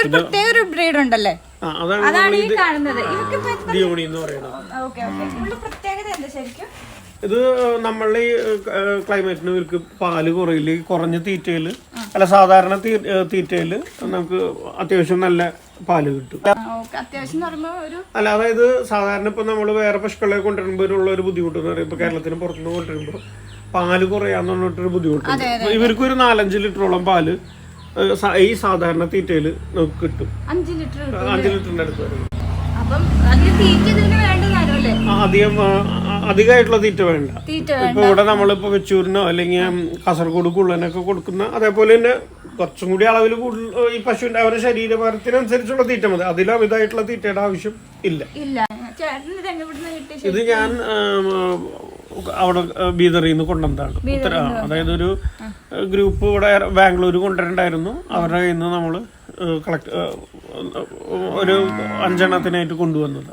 ഒരു പ്രത്യേക ഒരു ബ്രീഡ് ഉണ്ടല്ലേ? അതാണ് ഈ ഇത് കാണുന്നത്. പ്രത്യേകത എന്താ ശരിക്കും? ഇത് നമ്മളുടെ ഈ ക്ലൈമറ്റിന് ഇവർക്ക് പാൽ കുറയില്ല കുറഞ്ഞ തീറ്റയിൽ അല്ല സാധാരണ തീറ്റയിൽ നമുക്ക് അത്യാവശ്യം നല്ല പാൽ കിട്ടും. അല്ല അതായത് സാധാരണ ഇപ്പൊ നമ്മൾ വേറെ പശുക്കളെ കൊണ്ടുവരുമ്പോഴുള്ള ഒരു ബുദ്ധിമുട്ട് എന്ന് പറയുമ്പോൾ കേരളത്തിന് പുറത്തുനിന്ന് കൊണ്ടുവരുമ്പോൾ പാൽ കുറയാന്ന് പറഞ്ഞിട്ടൊരു ബുദ്ധിമുട്ടുണ്ട്. ഇവർക്ക് ഒരു നാലഞ്ച് ലിറ്ററോളം പാൽ ഈ സാധാരണ തീറ്റയിൽ നമുക്ക് കിട്ടും. അഞ്ച് ലിറ്റർ അഞ്ച് ലിറ്ററിന്റെ അടുത്ത് വരും. അധികം അധികമായിട്ടുള്ള തീറ്റ വേണ്ട. ഇപ്പൊ ഇവിടെ നമ്മളിപ്പോ വെച്ചൂരിനോ അല്ലെങ്കിൽ കാസർഗോഡ് കുള്ളനൊക്കെ കൊടുക്കുന്ന അതേപോലെ തന്നെ കുറച്ചും കൂടി അളവിൽ കൂടുതൽ ഈ പശുവിന്റെ അവരുടെ ശരീരഭാരത്തിനനുസരിച്ചുള്ള തീറ്റ മതി. അതിൽ അമിതമായിട്ടുള്ള തീറ്റയുടെ ആവശ്യം ഇല്ല. ഇത് ഞാൻ അവിടെ ബീദറിൽ നിന്ന് കൊണ്ടുവന്നതാണ്. ഉത്തര അതായത് ഒരു ഗ്രൂപ്പ് ഇവിടെ ബാംഗ്ലൂർ കൊണ്ടുവരണ്ടായിരുന്നു. അവരുടെ കയ്യിൽ നിന്ന് നമ്മൾ കളക്ട് ഒരു അഞ്ചെണ്ണത്തിനായിട്ട് കൊണ്ടുവന്നത്.